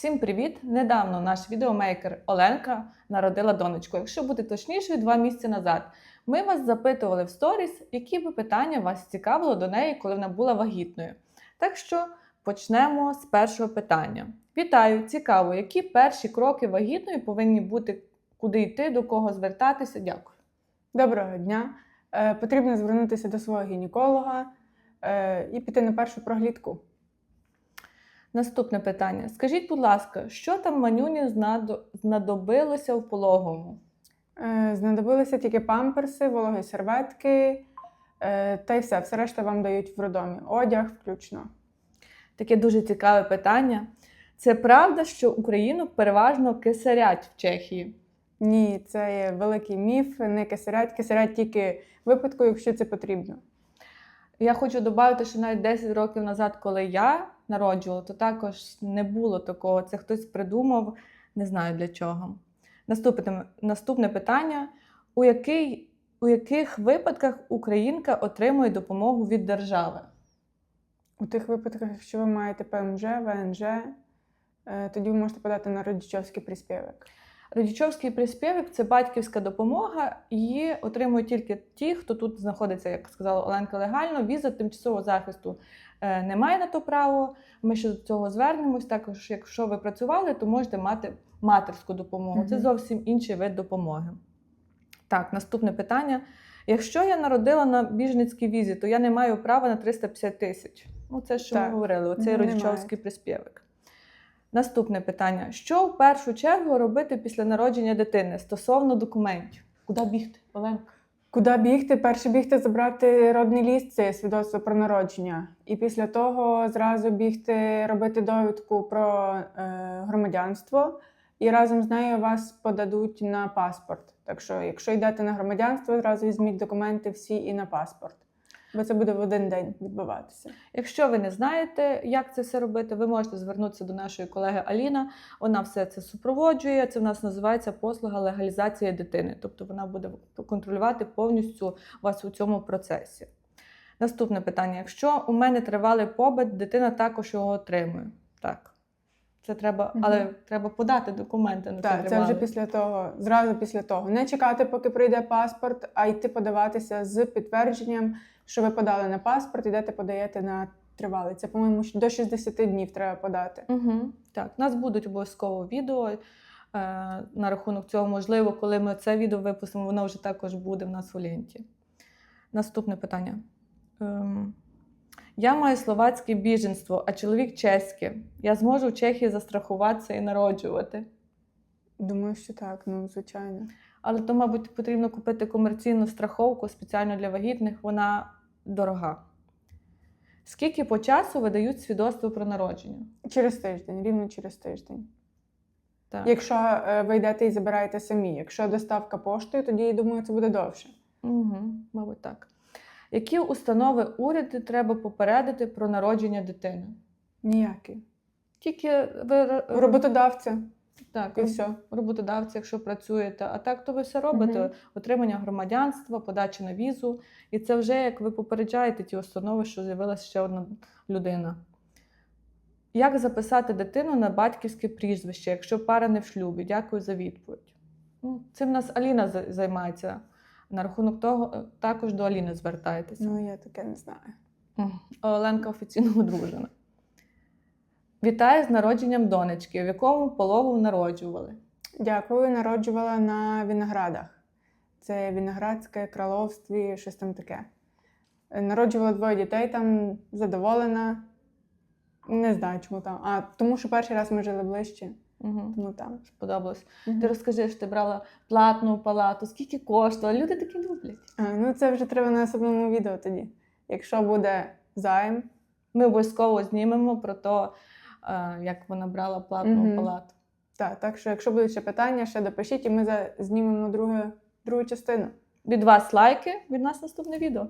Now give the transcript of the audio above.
Всім привіт! Недавно наш відеомейкер Оленка народила донечку. Якщо бути точнішою, два місяці назад. Ми вас запитували в сторіс, які би питання вас цікавило до неї, коли вона була вагітною. Так що почнемо з першого питання. Вітаю! Цікаво, які перші кроки вагітної повинні бути, куди йти, до кого звертатися? Дякую. Доброго дня. Е, потрібно звернутися до свого гінеколога е, і піти на першу проглядку. Наступне питання. Скажіть, будь ласка, що там манюні знадобилося в пологовому? Е, знадобилися тільки памперси, вологі серветки е, та й все. Все решта вам дають в роддомі. Одяг включно. Таке дуже цікаве питання. Це правда, що Україну переважно кисарять в Чехії? Ні, це є великий міф, не кисарять. Кисарять тільки в випадку, якщо це потрібно. Я хочу додати, що навіть 10 років назад, коли я народжувала, то також не було такого. Це хтось придумав, не знаю для чого. Наступне, наступне питання: у, який, у яких випадках українка отримує допомогу від держави? У тих випадках, якщо ви маєте ПМЖ, ВНЖ, е, тоді ви можете подати на родичовський приспівок. Родичовський приспівок це батьківська допомога. Її отримують тільки ті, хто тут знаходиться, як сказала Оленка, легально. Віза тимчасового захисту е, не має на то право. Ми ще до цього звернемось. Також, якщо ви працювали, то можете мати матерську допомогу. Це зовсім інший вид допомоги. Так, наступне питання. Якщо я народила на біжницькій візі, то я не маю права на 350 тисяч. Ну, це що ми говорили, оцей Не родичовський приспівок. Наступне питання: що в першу чергу робити після народження дитини стосовно документів? Куди бігти, Оленка? Куди бігти? Перше бігти забрати родний ліст, це свідоцтво про народження. І після того зразу бігти робити довідку про е, громадянство, і разом з нею вас подадуть на паспорт. Так що, якщо йдете на громадянство, зразу візьміть документи всі і на паспорт. Бо це буде в один день відбуватися. Якщо ви не знаєте, як це все робити, ви можете звернутися до нашої колеги Аліна. Вона все це супроводжує. Це в нас називається послуга легалізації дитини. Тобто вона буде контролювати повністю вас у цьому процесі. Наступне питання: якщо у мене тривалий побит, дитина також його отримує. Так. Це треба, але треба подати документи на Так, цей це вже після того, зразу після того. Не чекати, поки прийде паспорт, а йти подаватися з підтвердженням, що ви подали на паспорт, йдете подаєте на тривалий. Це, по-моєму, до 60 днів треба подати. Угу. Так, у нас будуть обов'язково відео е, на рахунок цього. Можливо, коли ми це відео випустимо, воно вже також буде в нас у ленті. Наступне питання. Ем, я маю словацьке біженство, а чоловік чеське. Я зможу в Чехії застрахуватися і народжувати. Думаю, що так, ну звичайно. Але то, мабуть, потрібно купити комерційну страховку спеціально для вагітних, вона дорога. Скільки по часу видають свідоцтво про народження? Через тиждень, рівно через тиждень. Так. Якщо е, ви йдете і забираєте самі, якщо доставка поштою, тоді я думаю, це буде довше. Угу, мабуть, так. Які установи уряду треба попередити про народження дитини? Ніякий. Тільки ви Роботодавця так, і все. роботодавці, якщо працюєте, а так то ви все робите: Мгм. отримання громадянства, подача на візу. І це вже як ви попереджаєте ті установи, що з'явилася ще одна людина. Як записати дитину на батьківське прізвище, якщо пара не в шлюбі? Дякую за відповідь. Ну, цим нас Аліна займається. На рахунок того, е, також до Аліни звертайтеся. Ну, я таке не знаю. Оленка офіційно одружена. Вітаю з народженням донечки. В якому пологу народжували? Дякую, народжувала на виноградах. Це виноградське краловстві, щось там таке. Народжувала двоє дітей там, задоволена. Не знаю, чому там. А тому що перший раз ми жили ближче, Угу. тому там. Сподобалось. Мгм. Ти розкажи, що ти брала платну палату, скільки коштувало? Люди такі люблять. А, ну це вже треба на особливому відео тоді. Якщо буде займ, Ми обов'язково знімемо про те, як вона брала платну Мгм. палату. так, так що, якщо будуть ще питання, ще допишіть, і ми знімемо друге, другу частину. Від вас лайки, від нас наступне відео.